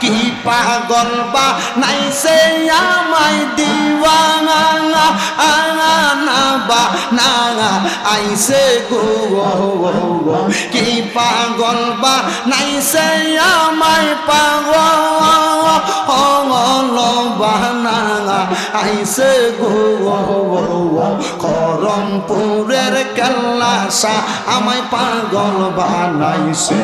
কি পাগল বা নাই সে আমায় দিওয়ানা বা, না আইসে গো কি পাগল বা নাই সে আমায় পাগল বানা আইসে গো করমপুরের কেল্লাসা আমায় পাগল বানাইছে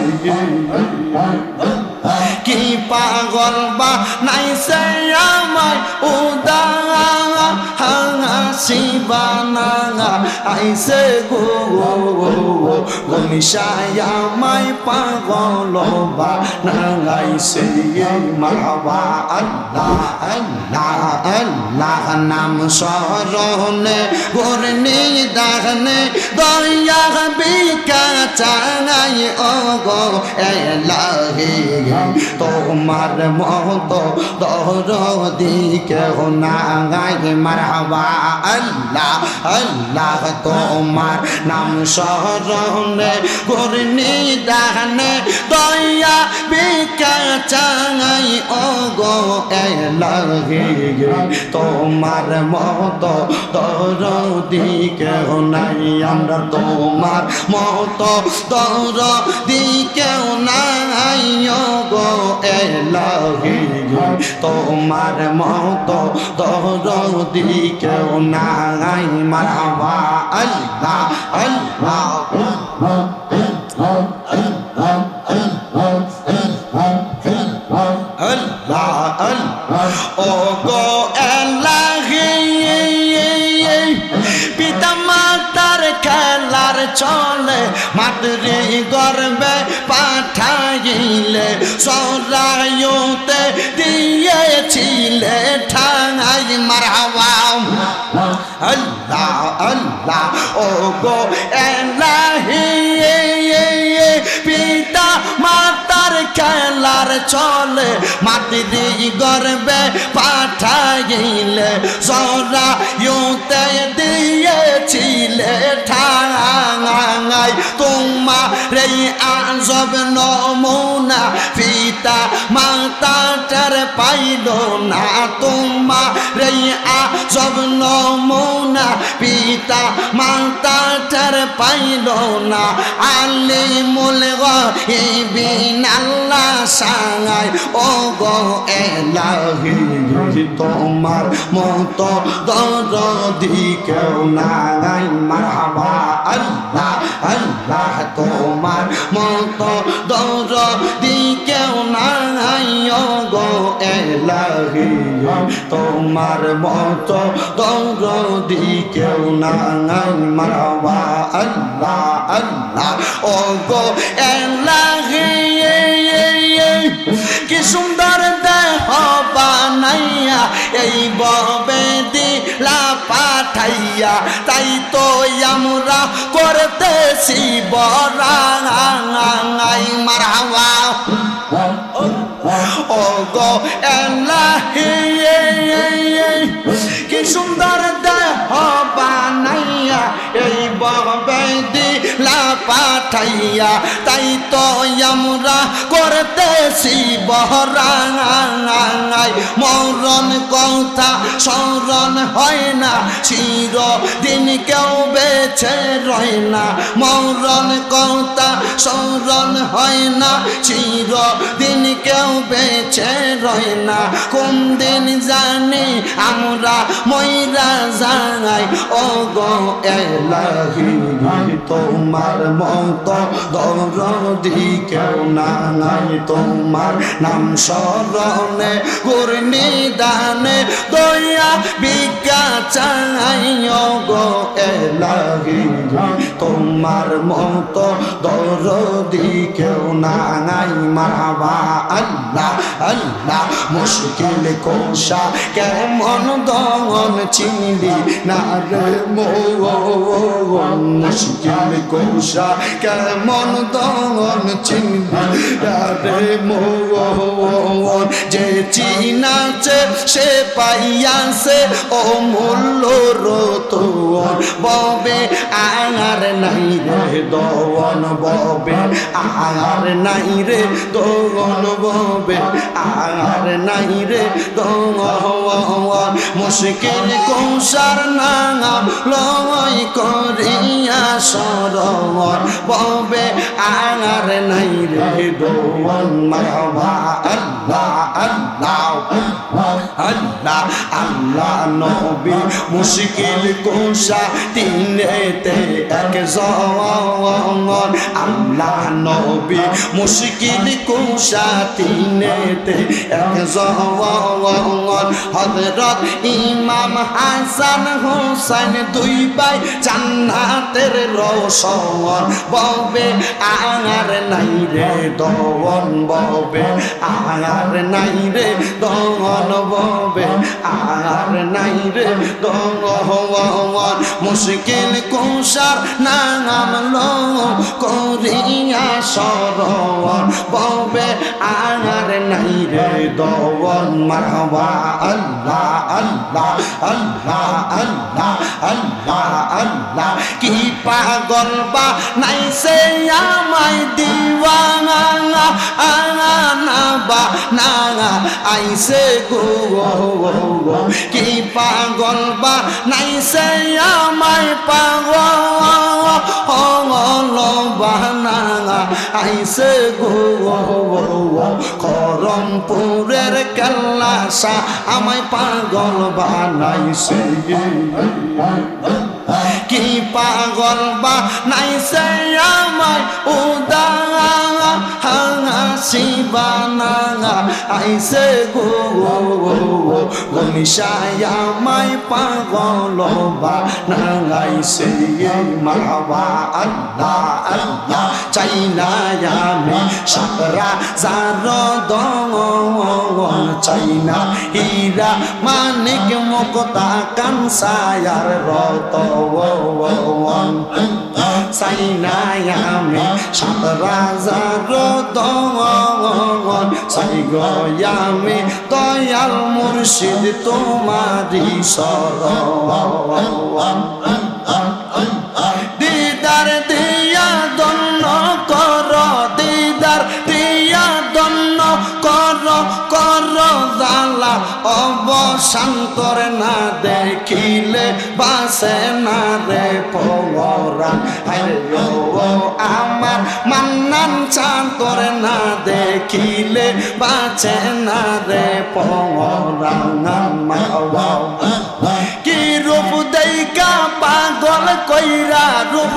কি পাগল বা নাইছে আমায় উদা শিবানা আইসে গো গনিশায় আমায় পাগল বা নাইছে মারবা আল্লাহ আল্লাহ আল্লাহ নাম স্মরণে গরনি দাহনে দয়া বিকা চাঙাই ও গো এলাহি তোমার মত দর দিকে না গাই মারহাবা আল্লাহ আল্লাহ তোমার নাম স্মরণে গরনি দাহনে দয়া বিকা চাঙাই গো এলাহি তোমার মত দর দিকে নাই। আমরা তোমার মত দর দিকে নাই গো এলাহি তোমার মত দর দিকে নাই। মারহাবা আল্লাহ আল্লাহ আল্লাহ। চলে, মাতৃ গর্বে পাঠাইলে সরাইতে দিয়েছিলে ঠাঙাই মারাওয়া আল্লাহ আল্লাহ ও গো এলাহি পিতা মাতার খেলার চলে, মাতৃ গর্বে পাঠাইলে সরা এই আজব নমুনা পিতা মাতাটার পাইল না। তোমার এই আজব নমুনা পিতা মাতাটার পাইল না। আলি মুল গিবিন আল্লাহ সাঙাই ও গো এলাহি, তোমার মত কেউ নাই। মারহাবা আল্লাহ আল্লাহ তোমার মত দরদি কেউ নাই গো এলাহি। তোমার মত দরদি কেউ নাই মারহাবা আল্লাহ আল্লাহ। ও গো এলাহি কি সুন্দর দেহ বানাইয়া, এই ববে দিলা পাঠাইয়া করতেছি বরাঙাই মারাওয়া ও গো এলাহি কি সুন্দর দেহ বানাইয়া এই ববে লা পাঠাইয়া তাই তো আমরা করতেছি বহরাঙাই মরণ কথা স্মরণ হয় না চির দিন কেউ বেছে রয় না। মরণ কথা স্মরণ হয় না চির দিন কেউ বেছে রয় না। কোন দিন জানি আমরা ময়রা যাই ও গো এলাহি তোমার মত দরদি কেউ নাই তোমার নাম স্মরণে গুরনি দানে দয়া বিজ্ঞা চাই গো এলাহি, তোমার মত দরদি কেউ নাই মারহাবা আল্লাহ আল্লাহ, মুশকিল কোষা, কেমন দমন চিনি না রে মোন মুশকিল কোষা, কেমন দমন চিনি না রে যে চিনাছে সে পাইয়াছে, ও মূল্য রতন ববে আর নাই রে দন ববে আর নাই রে দন ববে আর নাই রে দন মুশকিল কৌশার নাম লয় করিয়া সরমর ববে আর নাই রে দোয়ান মা আল্লাহ আল্লাহ। আল্লাহ আল্লাহ নবী মুশকিল কোষা তিনেতে এক জওয়ান। আল্লাহ নবী মুশকিল কোষা তিনেতে এক জওয়ান। হযরত ইমাম হাসান হোসেন দুই ভাই জান্নাতের রোশন ববে আর নাই রে দন ববে আর নাই রে দন ববে আর নাই রে দন মুশকিল কুষার নাম লো করিয়া সরোয়ার ববে আর নাই রে দন মারহাবা। আল্লাহ আল্লাহ আল্লাহ আল্লাহ আল্লাহ আল্লাহ। কি পাগল বা নাই সে আমায় দিওয়ানা। আনা না বা না আইসে গো। কি পাগল বা নাই সে আমায় পাগল? বানা আইসে গো, করমপুরের কেল্লাসা আমায় পাগল কি পাগল উদা হাসি বানা আইসে গো গনিশায় আমায় পাগল বা নাইছে মারবা আল্লাহ আল্লাহ চাই না আমি সাতরা যার দন চাই না হীরা মানিক মকতা কানসায়ার রত চাই নাই আমি সাত রাজার দন চাই আমি দয়াল মুর্শিদ তোমারি সর অবসান্তর না দেখিলে, বাসে না রে পরা আমার মান্নান শান্তর না দেখিলে বাঁচে না রে পরা দেইকা পাগল কইরা রূপ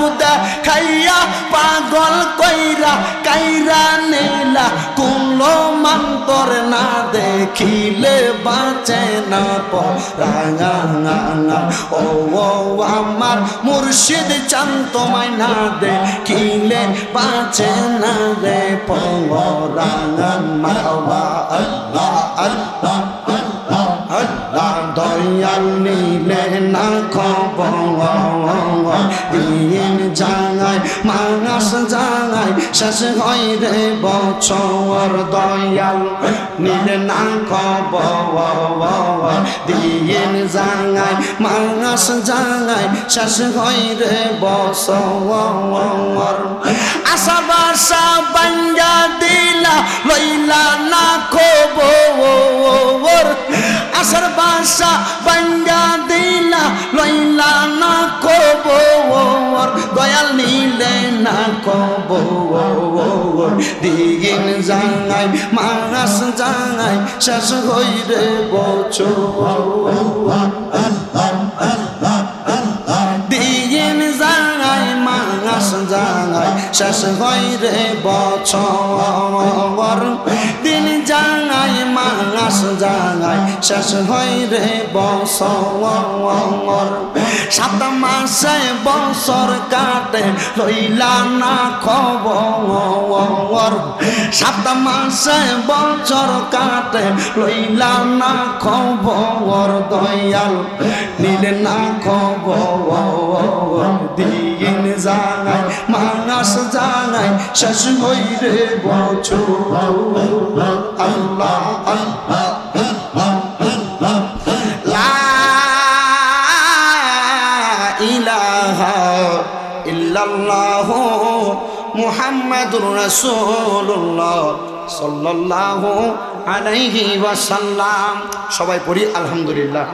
খাইয়া পাগল কইরা কাইরা নেলা। কুলো মন্তর না দেখিলে বাঁচে না পরাঙা ও আমার মুর্শিদ চান তোমায় না দেখিলে বাঁচে না রে পরাঙা আল্লাহ আল্লাহ আল্লাহ। দয়াল নিলে না খবর। দিন জাঙায় মাস জাঙায় শেষ হয় রে বছর দয়াল। নিলে না খবর দিন জাঙায় মাস জাঙায় শেষ হয় রে বছর। আশা বাসা বাঞ্জা দিলা, লইলা না খবর আসার বাসা বাঙ্গা দয়াল নিলে না কব দিগিন জাঙাই মাস জাঙাই শেষ হইরে বছর জাঙাই শেষ রে বছর। দিন জাঙাই মাস জাঙাই শেষ রে বছর। সাত মাসে বছর কাটে, লইলা না খবর। সাত মাসে বছর কাটে, লইলা না খবর। দয়াল, নিলে না খবর। দিয়ে দিন জানাই মাস জানাই শেষ হই রে বছর। আল্লাহ আল্লাহ। সবাই পড়ি আলহামদুলিল্লাহ।